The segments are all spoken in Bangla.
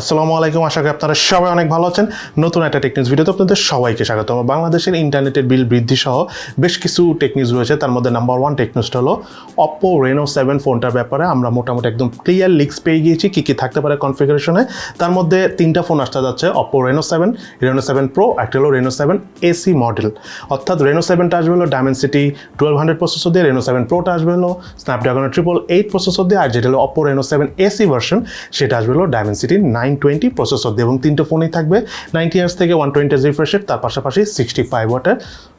আসসালামু আলাইকুম, আশা করি আপনারা সবাই অনেক ভালো আছেন। নতুন একটা টেকনিক্স ভিডিওতে আপনাদের সবাইকে স্বাগতম বাংলাদেশের ইন্টারনেটের বিল বৃদ্ধি সহ বেশ কিছু টেকনিক্স রয়েছে। তার মধ্যে নাম্বার ওয়ান টেকনিক্সটা হলো অপো রেনো সেভেন ফোনটার ব্যাপারে। আমরা মোটামুটি একদম ক্লিয়ার লিক্স পেয়ে গিয়েছি, কী কী থাকতে পারে কনফিগারেশনে তার মধ্যে তিনটা ফোন আসতে যাচ্ছে Oppo Reno seven Reno seven pro একটা হলো রেনো সেভেন এসি মডেল অর্থাৎ রেনো সেভেনটা আসবে হলো ডায়মেন্সিটি টুয়েলভ হান্ড্রেড প্রসেসর দিয়ে রেনো সেভেন প্রোটা আসবে হলো স্ন্যাপড্রাগনের ট্রিপল এইট প্রসেসর দিয়ে, আর যেটা হলো Oppo Reno seven AC version সেটা আসবে হলো ডায়মেন্সিটি নাইন টোয়েন্টি প্রসেসর দিয়ে এবং তিনটে ফোনই থাকবে। নাইনটি ইয়ার্স থেকে ওয়ান টোয়েন্টি রিফ্রেশের তার পাশাপাশি সিক্সটি ফাইভ ওয়াটের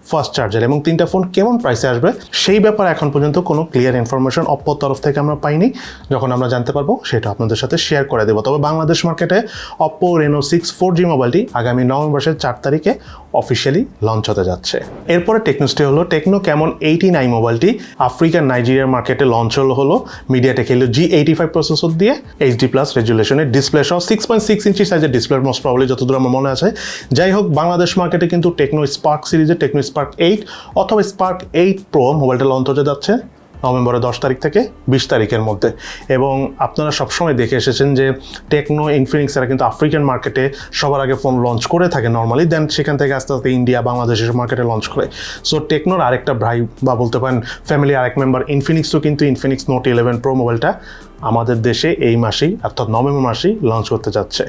ফার্স্ট চার্জার এবং তিনটা ফোন কেমন প্রাইসে আসবে, সেই ব্যাপারে এখন পর্যন্ত কোনো ক্লিয়ার ইনফরমেশন অপ্পোর তরফ থেকে আমরা পাইনি। যখন আমরা জানতে পারব, সেটা আপনাদের সাথে শেয়ার করে দেবো। তবে বাংলাদেশ মার্কেটে Oppo Reno six four G মোবাইলটি আগামী নভেম্বর মাসের চার তারিখে অফিসিয়ালি লঞ্চ হতে যাচ্ছে। এরপরে টেকনোসটি হলো টেকনো কেমন এইটি নাইন মোবাইলটি আফ্রিকার নাইজেরিয়ার মার্কেটে লঞ্চ হলো হলো MediaTek Helio G eighty five processor দিয়ে এইচডি প্লাস রেজুলেশনের ডিসপ্লে সহ সিক্স পয়েন্ট সিক্স ইঞ্চি সাইজের ডিসপ্লে মোস্ট প্রবলি যতদূর আমার মনে আছে। যাই হোক, বাংলাদেশ মার্কেটে কিন্তু টেকনো স্পার্ক সিরিজের টেকনো স্পার্ক এইট অথবা স্পার্ক এইট প্রো মোবাইলটা লঞ্চ হতে যাচ্ছে নভেম্বরের দশ তারিখ থেকে বিশ তারিখের মধ্যে। এবং আপনারা সবসময় দেখে এসেছেন যে টেকনো ইনফিনিক্স এরা কিন্তু আফ্রিকান মার্কেটে সবার আগে ফোন লঞ্চ করে থাকে নর্মালি দেন সেখান থেকে আস্তে আস্তে ইন্ডিয়া বাংলাদেশের মার্কেটে লঞ্চ করে। সো টেকনোর আরেকটা ভাই বা বলতে পারেন ফ্যামিলি আরেক মেম্বার ইনফিনিক্সও কিন্তু ইনফিনিক্স নোট ইলেভেন প্রো মোবাইলটা আমাদের দেশে এই মাসেই, অর্থাৎ নভেম্বর মাসেই লঞ্চ করতে যাচ্ছে।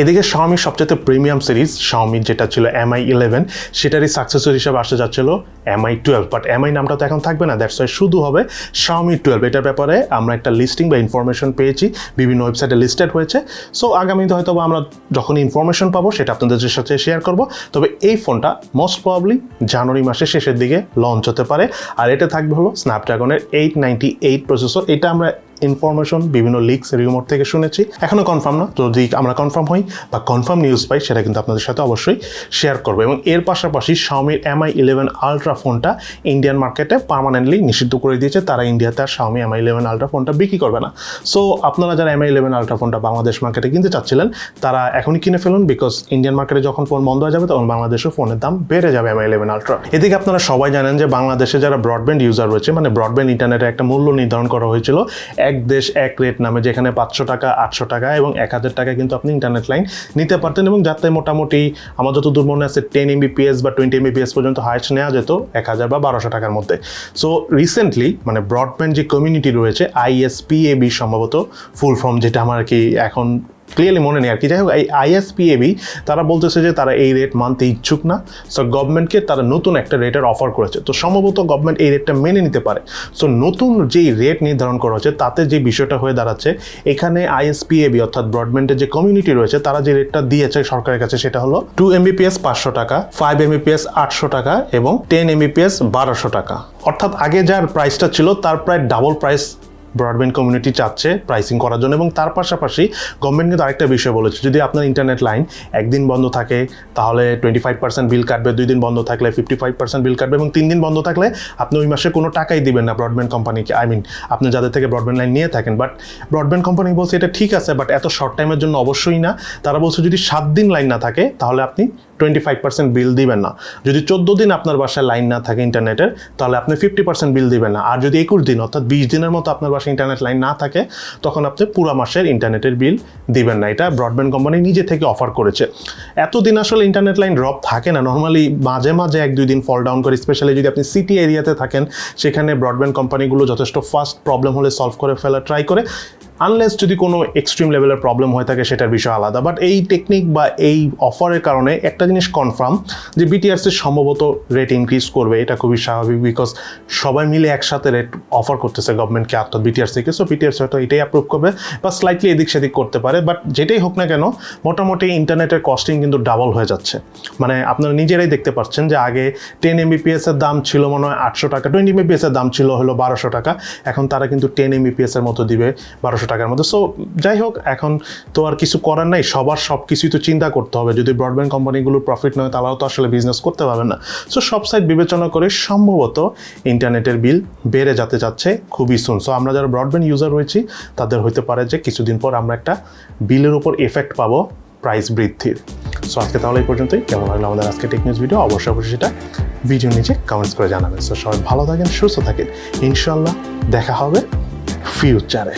এদিকে শাওমির সবচেয়ে প্রিমিয়াম সিরিজ শাওমির যেটা ছিল এমআই ইলেভেন সেটারই সাকসেসর হিসাবে আসতে যাচ্ছিল এমআই টুয়েলভ বাট এমআই নামটা তো এখন থাকবে না দ্যাটস ওয়াই শুধু হবে শাওমি টুয়েলভ এটার ব্যাপারে আমরা একটা লিস্টিং বা ইনফরমেশন পেয়েছি, বিভিন্ন ওয়েবসাইটে লিস্টেড হয়েছে। সো আগামীতে হয়তো আমরা যখন ইনফরমেশন পাবো, সেটা আপনাদের সাথে শেয়ার করব। তবে এই ফোনটা মোস্ট প্রবলি জানুয়ারি মাসের শেষের দিকে লঞ্চ হতে পারে। আর এটা থাকবে হলো স্ন্যাপড্রাগনের এইট নাইনটি এইট প্রসেসর এটা আমরা ইনফরমেশন বিভিন্ন লিক্স রিউমোর থেকে শুনেছি। এখনও কনফার্ম না, যদি আমরা কনফার্ম হই বা কনফার্ম নিউজ পাই, সেটা কিন্তু আপনাদের সাথে অবশ্যই শেয়ার করব। এবং এর পাশাপাশি শাওমির এমআই ইলেভেন আলট্রা ফোনটা ইন্ডিয়ান মার্কেটে পার্মানেন্টলি নিষিদ্ধ করে দিয়েছে। তারা ইন্ডিয়াতে আর শাওমি এমআই ইলেভেন আলট্রা ফোনটা বিক্রি করবে না। সো আপনারা যারা এমআই ইলেভেন আলট্রা ফোনটা বাংলাদেশ মার্কেটে কিনতে চাচ্ছিলেন, তারা এখনই কিনে ফেলুন বিকজ ইন্ডিয়ান মার্কেটে যখন ফোন বন্ধ হয়ে যাবে, তখন বাংলাদেশে ফোনের দাম বেড়ে যাবে এমআই ইলেভেন আলট্রা এদিকে আপনারা সবাই জানেন যে বাংলাদেশে যারা ব্রডব্যান্ড ইউজার রয়েছে মানে ব্রডব্যান্ড ইন্টারনেটে একটা মূল্য নির্ধারণ করা হয়েছিল, এক দেশ এক রেট নামে, যেখানে পাঁচশো টাকা, আটশো টাকা এবং এক হাজার টাকা কিন্তু আপনি ইন্টারনেট লাইন নিতে পারতেন এবং যাতে মোটামুটি আমার যত দূর মনে আছে টেন এমবিপিএস বা টোয়েন্টি এমবিপিএস পর্যন্ত হাইস্ট নেওয়া যেত এক হাজার বা বারোশো টাকার মধ্যে। সো রিসেন্টলি মানে ব্রডব্যান্ড যে কমিউনিটি রয়েছে আইএসপিএবি সম্ভবত ফুল ফর্ম যেটা আমার কি এখন ক্লিয়ারলি মনে নেই আর কি। যাই হোক এই আইএসপিএবি তারা বলতেছে যে তারা এই রেট মানতে ইচ্ছুক না। সো গভর্নমেন্টকে তারা নতুন একটা রেটের অফার করেছে। তো সম্ভবত গভর্নমেন্ট এই রেটটা মেনে নিতে পারে। সো নতুন যেই রেট নির্ধারণ করা হচ্ছে, তাতে যে বিষয়টা হয়ে দাঁড়াচ্ছে, এখানে আইএসপিএবি অর্থাৎ ব্রডব্যান্ডের যে কমিউনিটি রয়েছে, তারা যে রেটটা দিয়েছে সরকারের কাছে, সেটা হলো টু এমবিপিএস পাঁচশো টাকা ফাইভ এমবিপিএস আটশো টাকা এবং টেন এমবিপিএস বারোশো টাকা। অর্থাৎ আগে যার প্রাইসটা ছিল, তার প্রায় ডাবল প্রাইস ব্রডব্যান্ড কমিউনিটি চাচ্ছে প্রাইসিং করার জন্য এবং তার পাশাপাশি গভর্নমেন্ট কিন্তু আরেকটা বিষয় বলেছে, যদি আপনার ইন্টারনেট লাইন একদিন বন্ধ থাকে, তাহলে টোয়েন্টি ফাইভ পার্সেন্ট বিল কাটবে, দুই দিন বন্ধ থাকলে ফিফটি ফাইভ পার্সেন্ট বিল কাটবে এবং তিন দিন বন্ধ থাকলে আপনি ওই মাসে কোনো টাকাই দিবেন না ব্রডব্যান্ড কোম্পানিকে আই মিন আপনি যাদের থেকে ব্রডব্যান্ড লাইন নিয়ে থাকেন বাট ব্রডব্যান্ড কোম্পানি বলছে এটা ঠিক আছে বাট এত শর্ট টাইমের জন্য অবশ্যই না। তারা বলছে যদি সাত দিন লাইন না থাকে, তাহলে আপনি টোয়েন্টি ফাইভ পার্সেন্ট বিল দিবেন না। যদি চোদ্দ দিন আপনার বাসায় লাইন না থাকে ইন্টারনেটের তাহলে আপনি ফিফটি পার্সেন্ট বিল দিবেন না। আর যদি একুশ দিন, অর্থাৎ বিশ দিনের মতো আপনার বাসায় ইন্টারনেট লাইন না থাকে, তখন আপনি পুরো মাসের ইন্টারনেটের বিল দিবেন না। এটা ব্রডব্যান্ড কোম্পানি নিজে থেকে অফার করেছে। এতদিন আসলে ইন্টারনেট লাইন ড্রপ থাকে না। নর্মালি মাঝে মাঝে এক দুই দিন ফল ডাউন করে স্পেশালি যদি আপনি সিটি এরিয়াতে থাকেন, সেখানে ব্রডব্যান্ড কোম্পানিগুলো যথেষ্ট ফাস্ট প্রবলেম হলে সলভ করে ফেলা ট্রাই করে। আনলেস যদি কোনো এক্সট্রিম লেভেলের প্রবলেম হয়ে থাকে, সেটার বিষয় আলাদা। বাট এই টেকনিক বা এই অফারের কারণে একটা জিনিস কনফার্ম যে বিটিআরসি সম্ভবত রেট ইনক্রিজ করবে, এটা খুবই স্বাভাবিক বিকজ সবাই মিলে একসাথে রেট অফার করতেছে গভর্নমেন্টকে অর্থাৎ বিটিআরসিকে সো বিটিআরসি হয়তো এটাই অ্যাপ্রুভ করবে বা স্লাইটলি এদিক সেদিক করতে পারে। বাট যেটাই হোক না কেন, মোটামুটি ইন্টারনেটের কস্টিং কিন্তু ডাবল হয়ে যাচ্ছে। মানে আপনারা নিজেরাই দেখতে পাচ্ছেন যে আগে টেন এমবিপিএস এর দাম ছিল মনে হয় আটশো টাকা টোয়েন্টি এমবিপিএস এর দাম ছিল হলো বারোশো টাকা। এখন তারা কিন্তু টেন এমবিপিএস এর মতো দিবে, বারোশো টাকার মধ্যে। সো যাই হোক, এখন তো আর কিছু করার নাই। সবার সব কিছুই তো চিন্তা করতে হবে। যদি ব্রডব্যান্ড কোম্পানিগুলোর প্রফিট নয়, তারাও তো আসলে বিজনেস করতে পারবে না। সো সব সাইড বিবেচনা করে সম্ভবত ইন্টারনেটের বিল বেড়ে যেতে যাচ্ছে খুবই সুন সো আমরা যারা ব্রডব্যান্ড ইউজার রয়েছি, তাদের হতে পারে যে কিছুদিন পর আমরা একটা বিলের উপর এফেক্ট পাবো প্রাইস বৃদ্ধির। সো আজকে তাহলে এই পর্যন্তই। কেমন লাগল আমাদের আজকে টেকনিক্স ভিডিও অবশ্যই অবশ্যই সেটা ভিডিও নিচে কমেন্টস করে জানাবেন। সো সবাই ভালো থাকেন, সুস্থ থাকেন। ইনশাল্লাহ দেখা হবে ফিউচারে